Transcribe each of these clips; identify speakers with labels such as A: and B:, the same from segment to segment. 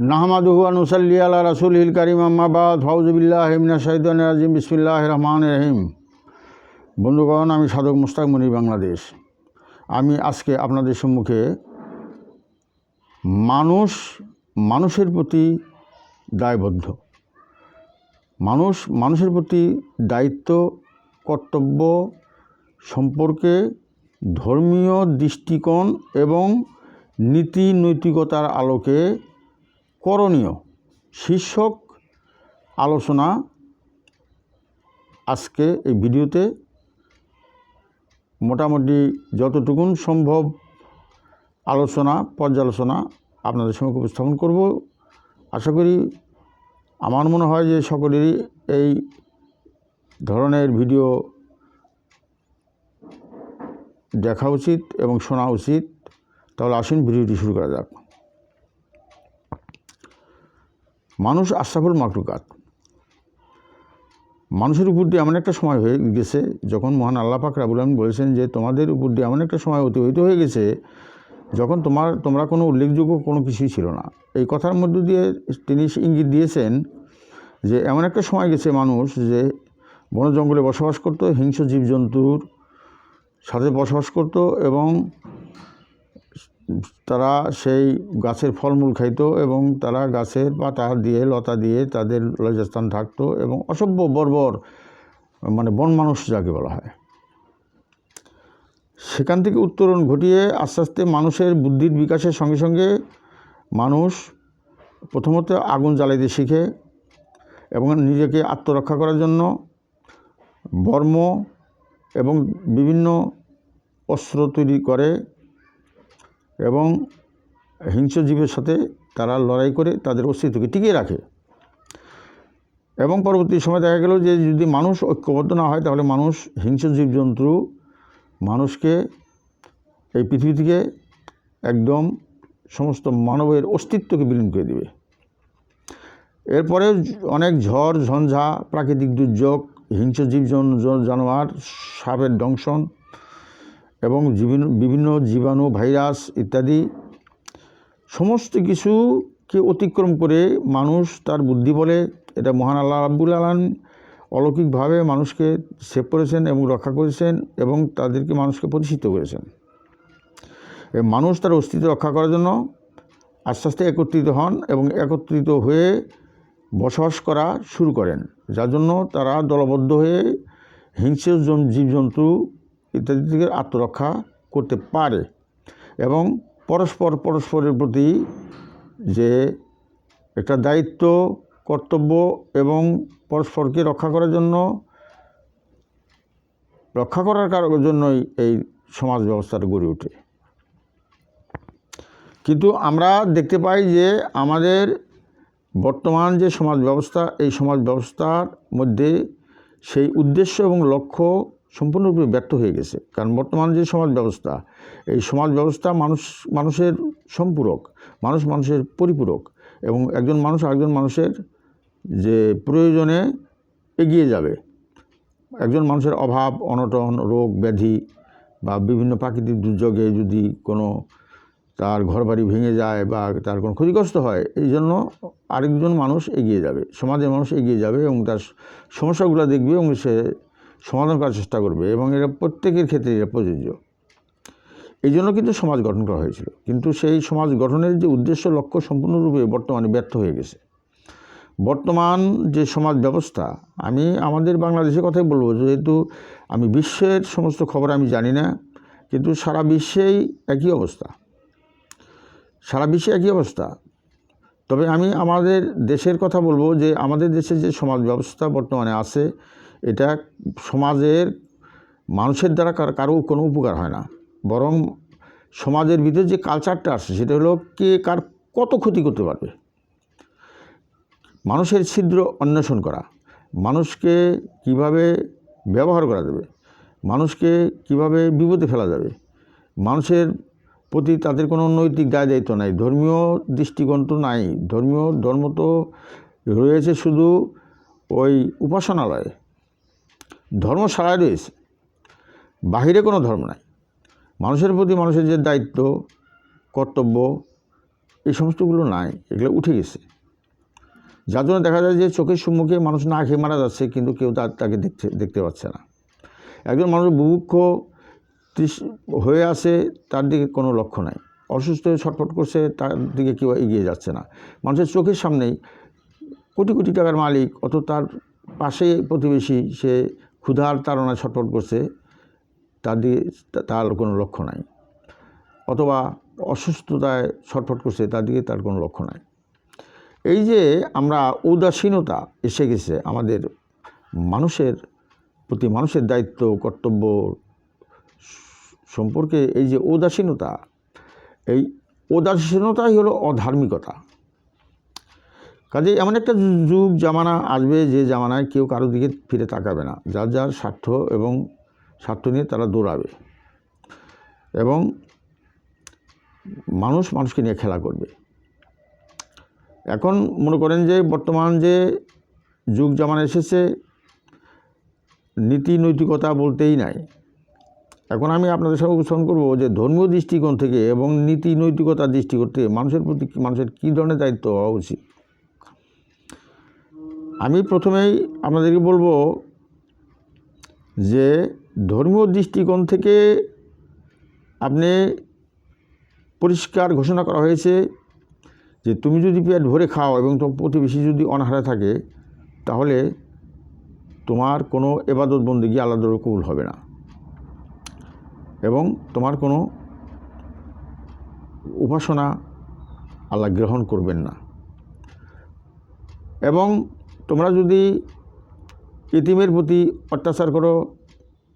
A: নাহমাদুহু আনুসাল্লি আলা রাসুল হিল কারিম আম্মাবাদ ফাউজবিল্লাহ হিমনা শাহিদান রাজিম। বিসমিল্লাহ রহমান রহিম। বন্ধুগণ, আমি সাধক মুস্তাক মনি বাংলাদেশ। আমি আজকে আপনাদের সম্মুখে মানুষ, মানুষের প্রতি দায়বদ্ধ। মানুষ, মানুষের প্রতি দায়িত্ব, কর্তব্য সম্পর্কে ধর্মীয় দৃষ্টিকোণ এবং নীতি নৈতিকতার আলোকে করণীয়। শীর্ষক আলোচনা আজকে এই ভিডিওতে মোটামুটি যতটুকুন সম্ভব আলোচনা, পর্যালোচনা আপনাদের সঙ্গে উপস্থাপন করব। আশা করি আমার মনে হয় যে সকলেরই এই ধরনের ভিডিও দেখা উচিত এবং শোনা উচিত। তাহলে আসুন ভিডিওটি শুরু করা যাক। মানুষ আশরাফুল মাকলুকাত মানুষের উপর দিয়ে এমন একটা সময় হয়ে গেছে, যখন মহান আল্লাহ পাক রাবুল আলম বলেছেন যে, তোমাদের উপর দিয়ে এমন একটা সময় অতিবাহিত হয়ে গেছে, যখন তোমার, তোমরা কোনো উল্লেখযোগ্য কোনো কিছুই ছিল না। এই কথার মধ্য দিয়ে তিনি ইঙ্গিত দিয়েছেন যে, এমন একটা সময় গেছে মানুষ যে, বন জঙ্গলে বসবাস করতো, হিংস্র জীবজন্তুর সাথে বসবাস করত এবং তারা সেই গাছের ফলমূল খাইতো এবং তারা গাছের পাতা দিয়ে, লতা দিয়ে তাদের লজ্জাস্থান থাকতো এবং অসভ্য, বর্বর মানে বন মানুষ যাকে বলা হয়। সেখান থেকে উত্তরণ ঘটিয়ে আস্তে আস্তে মানুষের বুদ্ধির বিকাশের সঙ্গে সঙ্গে মানুষ প্রথমত আগুন জ্বালাইতে শিখে এবং নিজেকে আত্মরক্ষা করার জন্য বর্ম এবং বিভিন্ন অস্ত্র তৈরি করে এবং হিংস্র জীবের সাথে তারা লড়াই করে তাদের অস্তিত্বকে টিকিয়ে রাখে। এবং পরবর্তী সময় দেখা গেল যে যদি মানুষ ঐক্যবদ্ধ না হয়, তাহলে মানুষ হিংস্র জীবজন্তু মানুষকে এই পৃথিবী থেকে একদম সমস্ত মানবের অস্তিত্বকে বিলীন করে দেবে। এরপরে অনেক ঝড়, ঝঞ্ঝা, প্রাকৃতিক দুর্যোগ হিংস্র জীব জানোয়ার, সাপের দংশন এবং বিভিন্ন জীবাণু, ভাইরাস ইত্যাদি সমস্ত কিছুকে অতিক্রম করে মানুষ তার বুদ্ধি বলে, এটা মহান আল্লাহ রাব্বুল আলম অলৌকিকভাবে মানুষকে সেভ করেছেন এবং রক্ষা করেছেন এবং তাদেরকে মানুষকে প্রতিষ্ঠিত করেছেন। মানুষ তার অস্তিত্ব রক্ষা করার জন্য আস্তে আস্তে একত্রিত হন এবং একত্রিত হয়ে বসবাস করা শুরু করেন, যার জন্য তারা দলবদ্ধ হয়ে হিংস্র জীবজন্তু ইত্যাদি থেকে আত্মরক্ষা করতে পারে। এবং পরস্পর পরস্পরের প্রতি যে একটা দায়িত্ব, কর্তব্য এবং পরস্পরকে রক্ষা করার জন্য, রক্ষা করার কারণের জন্যই এই সমাজ ব্যবস্থাটা গড়ে ওঠে। কিন্তু আমরা দেখতে পাই যে আমাদের বর্তমান যে সমাজ ব্যবস্থা, এই সমাজ ব্যবস্থার মধ্যে সেই উদ্দেশ্য এবং লক্ষ্য সম্পূর্ণরূপে ব্যর্থ হয়ে গেছে। কারণ বর্তমান যে সমাজ ব্যবস্থা এই সমাজ ব্যবস্থা মানুষ, মানুষের সম্পূরক, মানুষ মানুষের পরিপূরক এবং একজন মানুষ আরেকজন মানুষের যে প্রয়োজনে এগিয়ে যাবে। একজন মানুষের অভাব, অনটন, রোগ, ব্যাধি বা বিভিন্ন প্রাকৃতিক দুর্যোগে যদি কোনো তার ঘরবাড়ি ভেঙে যায় বা তার কোনো ক্ষতিগ্রস্ত হয়, এই জন্য আরেকজন মানুষ এগিয়ে যাবে, সমাজের মানুষ এগিয়ে যাবে এবং তার সমস্যাগুলো দেখবে এবং সে সমাধান করার চেষ্টা করবে এবং এরা প্রত্যেকের ক্ষেত্রে এটা প্রযোজ্য। এই জন্য কিন্তু সমাজ গঠন করা হয়েছিল। কিন্তু সেই সমাজ গঠনের যে উদ্দেশ্য, লক্ষ্য সম্পূর্ণরূপে বর্তমানে ব্যর্থ হয়ে গেছে। বর্তমান যে সমাজ ব্যবস্থা, আমি আমাদের বাংলাদেশের কথাই বলব, যেহেতু আমি বিশ্বের সমস্ত খবর আমি জানি না, কিন্তু সারা বিশ্বেই একই অবস্থা। সারা বিশ্বে একই অবস্থা। তবে আমি আমাদের দেশের কথা বলব যে আমাদের দেশে যে সমাজ ব্যবস্থা বর্তমানে আছে এটা সমাজের, মানুষের দ্বারা কারও কোনো উপকার হয় না। বরং সমাজের ভিতরে যে কালচারটা আসছে, সেটা হলো কে কার কত ক্ষতি করতে পারবে। মানুষের ছিদ্র অন্বেষণ করা, মানুষকে কীভাবে ব্যবহার করা যাবে, মানুষকে কীভাবে বিপদে ফেলা যাবে, মানুষের প্রতি তাদের কোনো নৈতিক দায় দায়িত্ব নাই, ধর্মীয় দৃষ্টিকোণ তো নাই, ধর্মীয় ধর্ম তো রয়েছে শুধু ওই উপাসনালয়ে। ধর্মশালায় রয়েছে। বাহিরে কোনো ধর্ম নাই। মানুষের প্রতি মানুষের যে দায়িত্ব, কর্তব্য, এই সমস্তগুলো নাই, এগুলো উঠে গেছে। যার জন্য দেখা যায় যে চোখের সম্মুখে মানুষ না খেয়ে মারা যাচ্ছে, কিন্তু কেউ তার তাকে দেখতে দেখতে পাচ্ছে না। একজন মানুষ বুভুক্ষ হয়ে আছে, তার দিকে কোনো লক্ষ্য নাই। অসুস্থ হয়ে ছটফট করছে, তার দিকে কেউ এগিয়ে যাচ্ছে না। মানুষের চোখের সামনেই কোটি কোটি টাকার মালিক অত তার পাশে প্রতিবেশী, সে ক্ষুধার তাড়নায় ছটফট করছে তার দিকে তার কোনো লক্ষ্য নাই। অথবা অসুস্থতায় ছটফট করছে তার দিকে তার কোনো লক্ষ্য নাই। এই যে আমরা উদাসীনতা এসে গেছে আমাদের মানুষের প্রতি, মানুষের দায়িত্ব, কর্তব্য সম্পর্কে এই যে উদাসীনতা, এই উদাসীনতাই হলো অধার্মিকতা। কাজে এমন একটা যুগ, জামানা আসবে যে জামানায় কেউ কারও দিকে ফিরে তাকাবে না। যার যার স্বার্থ এবং স্বার্থ নিয়ে তারা দৌড়াবে। এবং মানুষ মানুষকে নিয়ে খেলা করবে। এখন মনে করেন যে বর্তমান যে যুগ, জামানা এসেছে, নীতি নৈতিকতা বলতেই নাই। এখন আমি আপনাদের সঙ্গে উপস্থাপন করব যে ধর্মীয় দৃষ্টিকোণ থেকে এবং নীতি নৈতিকতার দৃষ্টিকোণ থেকে মানুষের প্রতি মানুষের কী ধরনের দায়িত্ব হওয়া উচিত? আমি প্রথমেই আপনাদেরকে বলব যে ধর্মীয় দৃষ্টিকোণ থেকে আপনি পরিষ্কার ঘোষণা করা হয়েছে যে তুমি যদি পেট ভরে খাও এবং তোমার প্রতিবেশী যদি অনাহারে থাকে, তাহলে তোমার কোনো এবাদত বন্দিগি আলাদা কবুল হবে না। এবং তোমার কোনো উপাসনা আল্লাহ গ্রহণ করবেন না। এবং তোমরা যদি ইতিমের প্রতি অত্যাচার করো,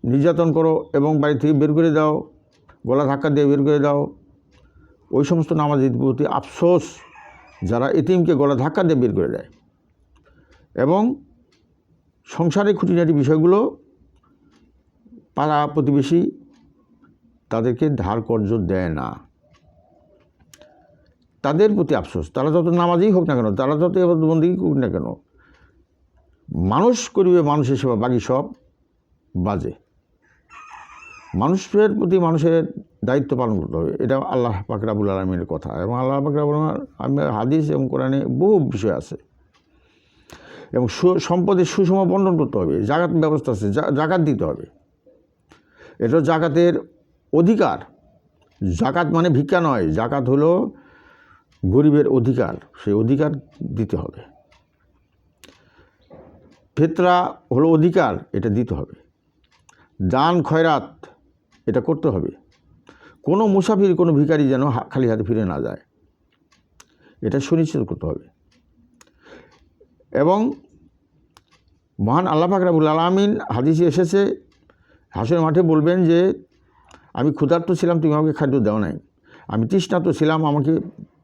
A: নির্যাতন করো এবং বাড়ি থেকে বের করে দাও, গলা ধাক্কা দিয়ে বের করে দাও, ওই সমস্ত নামাজের প্রতি আফসোস যারা এতিমকে গলা ধাক্কা দিয়ে বের করে দেয়। এবং সংসারে খুঁটিনাটি বিষয়গুলো পাড়া প্রতিবেশী তাদেরকে ধার কর্য দেয় না। তাদের প্রতি আফসোস। তারা যত নামাজই হোক না কেন, তারা যত বন্দি হোক না কেন মানুষ করিবে মানুষের সেবা, বাকি সব বাজে। মানুষের প্রতি মানুষের দায়িত্ব পালন করতে হবে। এটা আল্লাহ পাকরাবুল আলমীর কথা। এবং আল্লাহ পাকরাবুল আমি হাদিস এবং কোরআনে বহু বিষয় আছে। এবং সু- সম্পদের সুষম বন্টন করতে হবে জাগাত ব্যবস্থা আছে জাকাত দিতে হবে। এটা জাকাতের অধিকার। জাকাত মানে ভিক্ষা নয়, জাকাত হলো গরিবের অধিকার, সেই অধিকার দিতে হবে। ফেতরা হলো অধিকার, এটা দিতে হবে। দান, খয়রাত, এটা করতে হবে। কোনো মুসাফির, কোনো ভিখারি যেন খালি হাতে ফিরে না যায়। এটা সুনিশ্চিত করতে হবে। এবং মহান আল্লাহ ফাকরাবুল আলমিন হাদিসে এসেছে হাসের মাঠে বলবেন যে, আমি ক্ষুধার্ত ছিলাম, তুমি আমাকে খাদ্য দাও নাই। আমি তৃষ্ণাত ছিলাম, আমাকে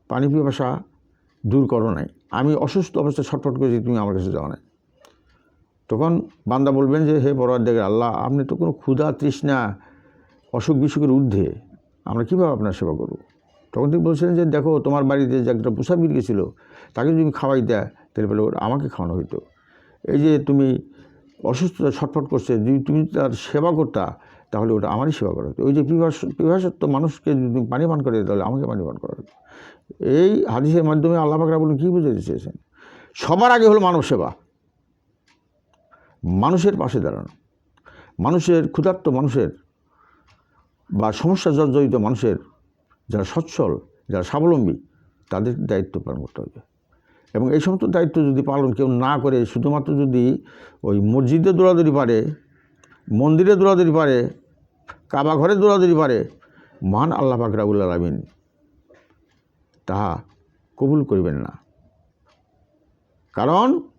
A: পানি পিপাসা দূর করো নাই। আমি অসুস্থ অবস্থায় ছটফট করেছি, তুমি আমার কাছে যাও নাই। তখন বান্দা বলবেন যে, হে দেখে আল্লাহ, আপনি তো কোনো ক্ষুধা, তৃষ্ণা, অসুখ বিসুখের ঊর্ধ্বে, আমরা কীভাবে আপনার সেবা করব? তখন তিনি বলছিলেন যে, দেখো, তোমার বাড়িতে যে একটা মুসাফির গেছিল, তাকে যদি খাওয়াই দেয়, তাহলে বলে আমাকে খাওয়ানো হইতো। এই যে তুমি অসুস্থতা ছটফট করছে, যদি তুমি তার সেবা করতা, তাহলে ওটা আমারই সেবা করা হতো। ওই যে পিপাস পিপাসত্ব মানুষকে যদি তুমি পানি পান করে তাহলে আমাকে পানি পান করা হতো। এই হাদিসের মাধ্যমে আল্লাহ পাকরা বলুন কী বুঝাতে চেয়েছেন? সবার আগে হলো মানব সেবা। মানুষের পাশে দাঁড়ানো। মানুষের ক্ষুধার্ত মানুষের বা সমস্যা জর্জরিত মানুষের যারা সচ্ছল, যারা স্বাবলম্বী, তাদের দায়িত্ব পালন করতে হবে। এবং এই সমস্ত দায়িত্ব যদি পালন কেউ না করে, শুধুমাত্র যদি ওই মসজিদে দৌড়াদৌড়ি পারে, মন্দিরে দৌড়াদৌড়ি পারে, কাবা ঘরে দৌড়াদৌড়ি পারে, মহান আল্লাহ পাকরাবুল আলমিন তাহা কবুল করিবেন না। কারণ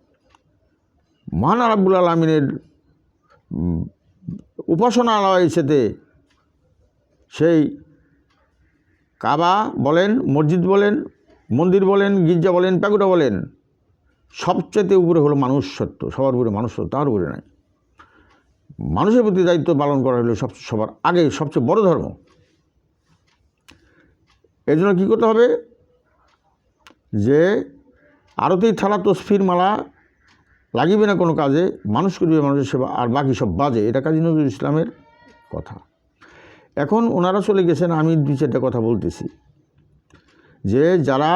A: মহান আরাবুল আলমিনের উপাসনালয়ছেতে সেই কাবা বলেন, মসজিদ বলেন, মন্দির বলেন, গির্জা বলেন প্যাগুটা বলেন সবচেয়ে উপরে হলো মানুষ সত্য সবার উপরে মানুষ সত্য তার উপরে নাই। মানুষের প্রতি দায়িত্ব পালন করা হলো সব, সবার আগে সবচেয়ে বড় ধর্ম। এর জন্য কী করতে হবে? যে আরতি, থালা, তসফির, মালা লাগিবে না কোনো কাজে, মানুষ করবে মানুষের সেবা, আর বাকি সব বাজে। এটা কাজী নজরুল ইসলামের কথা। এখন ওনারা চলে গেছেন, আমি দুই চারটা কথা বলতেছি। যে যারা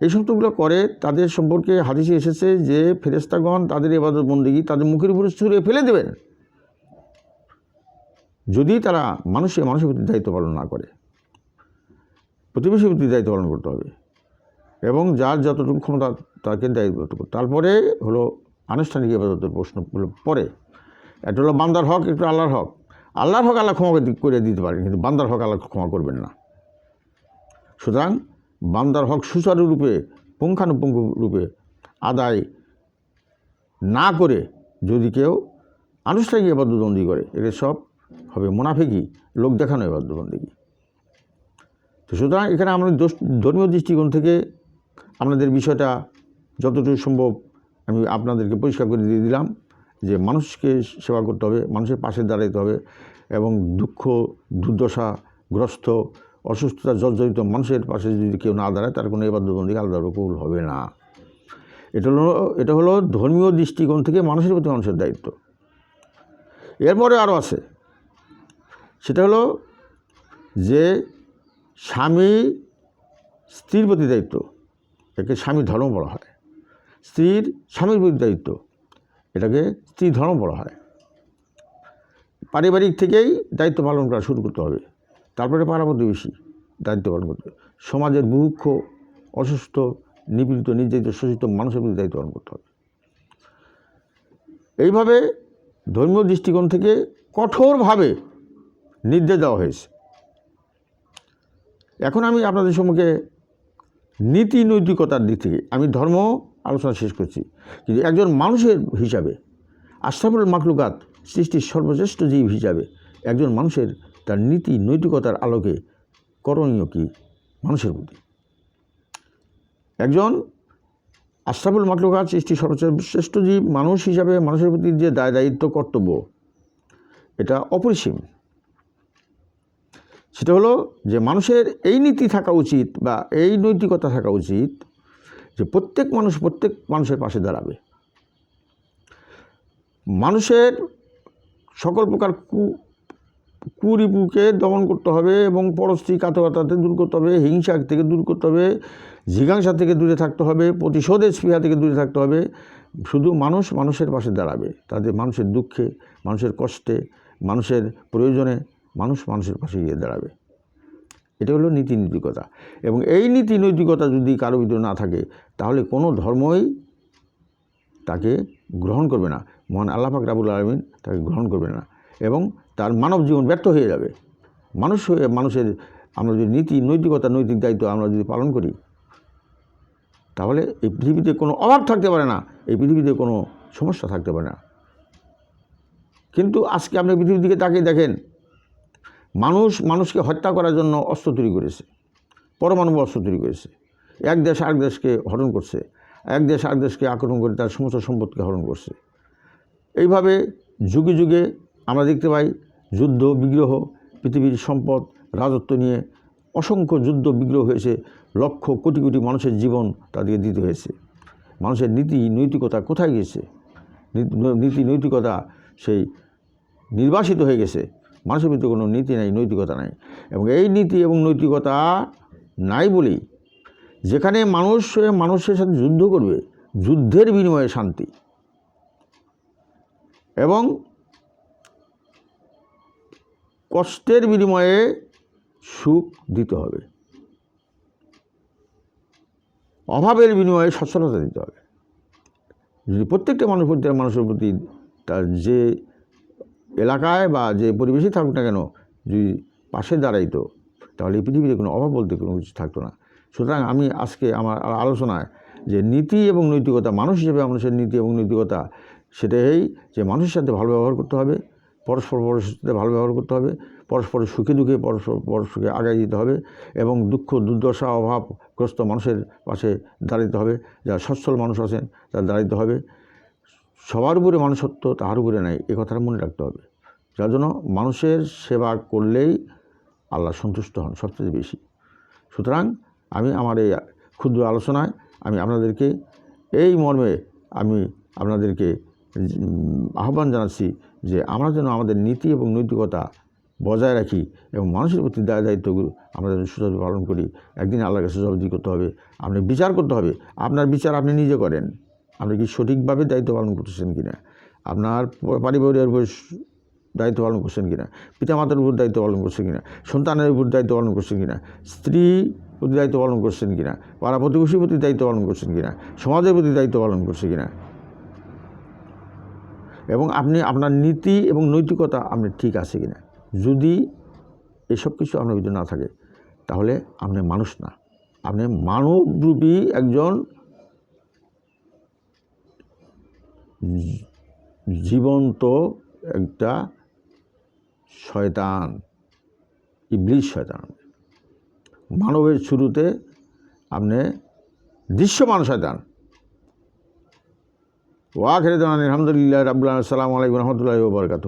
A: এই সমস্তগুলো করে, তাদের সম্পর্কে হাদিসে এসেছে যে ফেরেস্তাগণ তাদের এবাদত বন্দিগি তাদের মুখের উপরে ছুঁড়ে ফেলে দেবেন যদি তারা মানুষের মানুষের প্রতি দায়িত্ব পালন না করে, প্রতিবেশীর প্রতি দায়িত্ব পালন করতে হবে, এবং যার যতটুকু ক্ষমতা তাকে দায়িত্ব তারপরে হলো আনুষ্ঠানিক ইবাদতের প্রশ্ন হলো পরে। একটা হলো, বান্দার হক, একটু আল্লাহর হক। আল্লাহর হক আল্লাহ ক্ষমা করে দিতে পারেন, কিন্তু বান্দার হক আল্লাহ ক্ষমা করবেন না। সুতরাং বান্দার হক সুচারুরূপে পুঙ্খানুপুঙ্খ রূপে আদায় না করে যদি কেউ আনুষ্ঠানিক এবাদতবন্দি করে এটা সব হবে মুনাফিকই, লোক দেখানো এবাদতবন্দি তো সুতরাং এখানে আমরা ধর্মীয় দৃষ্টিকোণ থেকে আপনাদের বিষয়টা যতটুকু সম্ভব আমি আপনাদেরকে পরিষ্কার করে দিয়ে দিলাম যে মানুষকে সেবা করতে হবে, মানুষের পাশে দাঁড়াইতে হবে এবং দুঃখ দুর্দশাগ্রস্ত অসুস্থতা, জর্জরিত মানুষের পাশে যদি কেউ না দাঁড়ায়, তার কোনো এবার এবাদতবন্দি আলাদা কবুল হবে না। এটা হলো এটা হলো ধর্মীয় দৃষ্টিকোণ থেকে মানুষের প্রতি মানুষের দায়িত্ব। এরপরে আরও আছে। সেটা হলো যে স্বামী স্ত্রীর প্রতি দায়িত্ব, একে স্বামী ধর্ম বলা হয়। স্ত্রীর স্বামীর প্রতি দায়িত্ব। এটাকে স্ত্রী ধর্ম বলা হয়। পারিবারিক থেকেই দায়িত্ব পালন করা শুরু করতে হবে। তারপরে পাড়া প্রতিবেশী দায়িত্ব পালন করতে সমাজের বুভুক্ষ অসুস্থ, নিপীড়িত, নির্যাতিত, শোষিত মানুষের প্রতি দায়িত্ব পালন করতে হবে। এইভাবে ধর্মীয় দৃষ্টিকোণ থেকে কঠোরভাবে নির্দেশ দেওয়া হয়েছে। এখন আমি আপনাদের সম্মুখে নীতি নৈতিকতার দিক থেকে, আমি ধর্ম আলোচনা শেষ করছি। কিন্তু একজন মানুষের হিসাবে, আশরাফুল মাকলুকাত সৃষ্টির সর্বশ্রেষ্ঠ জীব হিসাবে একজন মানুষের তার নীতি, নৈতিকতার আলোকে করণীয় কি মানুষের প্রতি? একজন আশরাফুল মাকলুকাত সৃষ্টির সর্বশ্রেষ্ঠ জীব মানুষ হিসাবে মানুষের প্রতি যে দায়, দায়িত্ব, কর্তব্য, এটা অপরিসীম। সেটা হলো যে মানুষের এই নীতি থাকা উচিত বা এই নৈতিকতা থাকা উচিত যে প্রত্যেক মানুষ প্রত্যেক মানুষের পাশে দাঁড়াবে। মানুষের সকল প্রকার কু, কুরিপুকে দমন করতে হবে এবং পরশ্রী কাতকতাতে দূর করতে হবে হিংসা থেকে দূর করতে হবে জিজ্ঞাসা থেকে দূরে থাকতে হবে, প্রতিশোধের স্পৃহা থেকে দূরে থাকতে হবে। শুধু মানুষ মানুষের পাশে দাঁড়াবে তাদের মানুষের দুঃখে, মানুষের কষ্টে, মানুষের প্রয়োজনে মানুষ মানুষের পাশে গিয়ে দাঁড়াবে। এটা হলো নীতি নৈতিকতা। এবং এই নীতি নৈতিকতা যদি কারও ভিতরে না থাকে, তাহলে কোনো ধর্মই তাকে গ্রহণ করবে না। মহান আল্লাহ পাক রাবুল আলমিন তাকে গ্রহণ করবে না। এবং তার মানব জীবন ব্যর্থ হয়ে যাবে। মানুষ হয়ে, মানুষের আমরা যদি নীতি নৈতিকতা, নৈতিক দায়িত্ব আমরা যদি পালন করি, তাহলে এই পৃথিবীতে কোনো অভাব থাকতে পারে না। এই পৃথিবীতে কোনো সমস্যা থাকতে পারে না। কিন্তু আজকে আপনি পৃথিবীর দিকে তাকিয়ে দেখেন মানুষ মানুষকে হত্যা করার জন্য অস্ত্র তৈরি করেছে, পরমাণু অস্ত্র তৈরি করেছে। এক দেশ আরেক দেশকে হরণ করছে, এক দেশ আরেক দেশকে আক্রমণ করে তার সমস্ত সম্পদকে হরণ করছে। এইভাবে যুগে যুগে আমরা দেখতে পাই যুদ্ধ, বিগ্রহ, পৃথিবীর সম্পদ, রাজত্ব নিয়ে অসংখ্য যুদ্ধ, বিগ্রহ হয়েছে, লক্ষ, কোটি কোটি মানুষের জীবন তাদেরকে দিতে হয়েছে। মানুষের নীতি, নৈতিকতা কোথায় গেছে নীতি- নীতি, নৈতিকতা সেই নির্বাসিত হয়ে গেছে। মানুষের ভিতরে কোনো নীতি নাই, নৈতিকতা নাই। এবং এই নীতি এবং নৈতিকতা নাই বলেই যেখানে মানুষ মানুষের সাথে যুদ্ধ করবে, যুদ্ধের বিনিময়ে শান্তি। এবং কষ্টের বিনিময়ে সুখ দিতে হবে। অভাবের বিনিময়ে সচ্ছলতা দিতে হবে। যদি প্রত্যেকটা মানুষ প্রত্যেক মানুষের প্রতি তার যে এলাকায় বা যে পরিবেশে থাকুক না কেন, যদি পাশে দাঁড়াইতো, তাহলে এই পৃথিবীতে কোনো অভাব বলতে কোনো কিছু থাকতো না। সুতরাং আমি আজকে আমার আলোচনায় যে নীতি এবং নৈতিকতা, মানুষ হিসেবে মানুষের নীতি এবং নৈতিকতা, সেটাই যে মানুষের সাথে ভালো ব্যবহার করতে হবে, পরস্পর পরস্পরের সাথে ভালো ব্যবহার করতে হবে পরস্পরের সুখে দুঃখে, পরস্পর, পরস্পরকে আগায় দিতে হবে এবং দুঃখ, দুর্দশা, অভাবগ্রস্ত মানুষের পাশে দাঁড়াতে হবে, যারা সচ্ছল মানুষ আছেন, তারা দাঁড়াতে হবে। সবার উপরে মানুষত্ব, তাহার উপরে নাই, এ কথাটা মনে রাখতে হবে। যার জন্য মানুষের সেবা করলেই আল্লাহ সন্তুষ্ট হন সবচেয়ে বেশি। সুতরাং আমি আমার এই ক্ষুদ্র আলোচনায় আমি আপনাদেরকে এই মর্মে আমি আপনাদেরকে আহ্বান জানাচ্ছি যে আমরা যেন আমাদের নীতি এবং নৈতিকতা বজায় রাখি এবং মানুষের প্রতি দায় দায়িত্বগুলো আমরা যেন সুচারু পালন করি। একদিন আল্লাহর কাছে জবাবদি করতে হবে, আপনি বিচার করতে হবে। আপনার বিচার আপনি নিজে করেন। আপনি কি সঠিকভাবে দায়িত্ব পালন করতেছেন কিনা? আপনার প- পারিবারিকের উপর স- দায়িত্ব পালন করছেন কিনা? পিতামাতার উপর দায়িত্ব পালন করছেন কিনা? সন্তানের উপর দায়িত্ব পালন করছেন কিনা? স্ত্রী প্রতি দায়িত্ব পালন করছেন কিনা? পাড়া প্রতিবেশীর প্রতি দায়িত্ব পালন করছেন কিনা? সমাজের প্রতি দায়িত্ব পালন করছে কিনা? এবং আপনি, আপনার নীতি এবং নৈতিকতা আপনি ঠিক আছে কিনা? যদি এসব কিছু আপনার ভিতরে না থাকে, তাহলে আপনি মানুষ না। আপনি মানবরূপী একজন জীবন্ত একটা শয়তান ইবলিশ শয়তান। মানবের শুরুতে আপনি দৃশ্যমান শয়তান। ওয়াখের দান আলহামদুলিল্লাহ রাবুল্লাহ সালাম আলাইকুম রহমতুল্লাহ বরকাত